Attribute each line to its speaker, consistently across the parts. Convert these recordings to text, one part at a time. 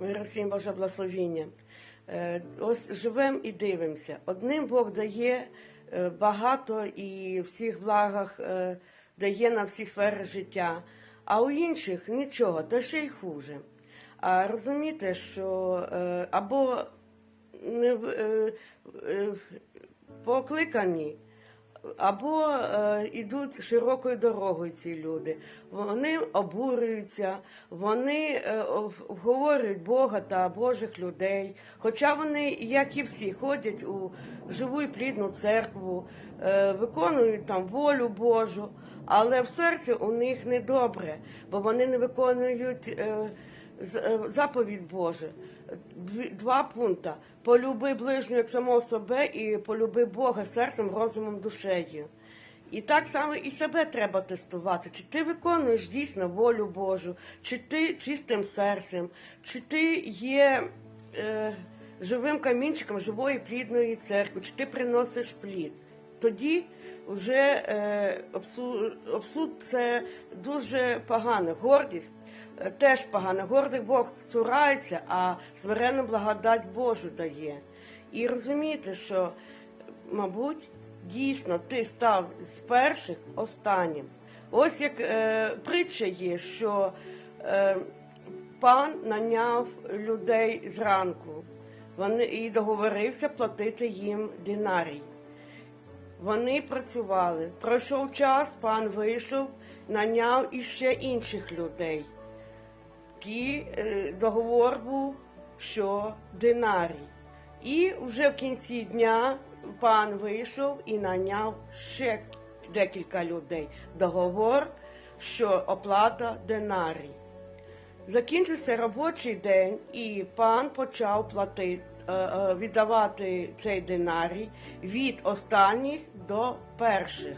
Speaker 1: Мир всім Боже благословіння. Е, Ось живемо і дивимося. Одним Бог дає е, багато і всіх благах е, дає на всіх сферах життя, а у інших нічого, то ще й хуже. А розумієте, що або не покликані, або е, йдуть широкою дорогою ці люди. Вони обурюються, вони е, ов- обговорюють Бога та Божих людей. Хоча вони, як і всі, ходять у живу і плідну церкву, е, виконують там волю Божу, але в серці у них недобре, бо вони не виконують. е, заповідь Божа. Два пункти. Полюби ближнього як самого себе і полюби Бога серцем, розумом, душею. І так само і себе треба тестувати. Чи ти виконуєш дійсно волю Божу, чи ти чистим серцем, чи ти є е, живим камінчиком живої плідної церкви, чи ти приносиш плід. Тоді вже е, обсуд, обсуд це дуже погано. Гордість е, теж погано. Гордих Бог цурається, а смиренну благодать Божу дає. І розумієте, що, мабуть, дійсно ти став з перших останнім. Ось як е, притча є, що е, пан наняв людей зранку. Вони і договорився платити їм динарій. Вони працювали. Пройшов час, пан вийшов, наняв іще інших людей. Ті е, договор був, що динарій. І вже в кінці дня пан вийшов і наняв ще декілька людей. Договор, що оплата динарій. Закінчився робочий день, і пан почав платити, е, е, віддавати цей динарій від останніх до перших.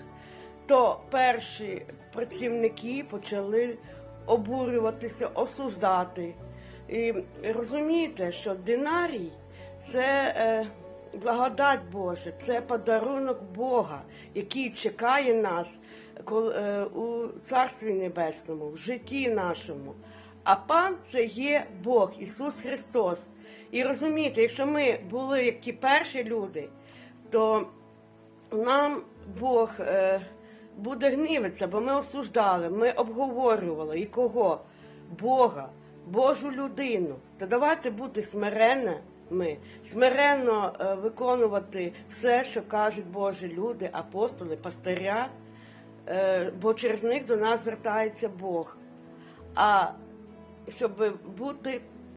Speaker 1: То перші працівники почали обурюватися, осуждати. І розумієте, що динарій це е, благодать Божа, це подарунок Бога, який чекає нас е, у Царстві Небесному, в житті нашому. А пан це є Бог, Ісус Христос. І розумієте, якщо ми були як ті перші люди, то нам Бог е, буде гнівитися, бо ми осуждали, ми обговорювали і кого? Бога, Божу людину. То давайте бути смиренними, смиренно е, виконувати все, що кажуть Божі люди, апостоли, пастиря, е, бо через них до нас звертається Бог. А щоб бути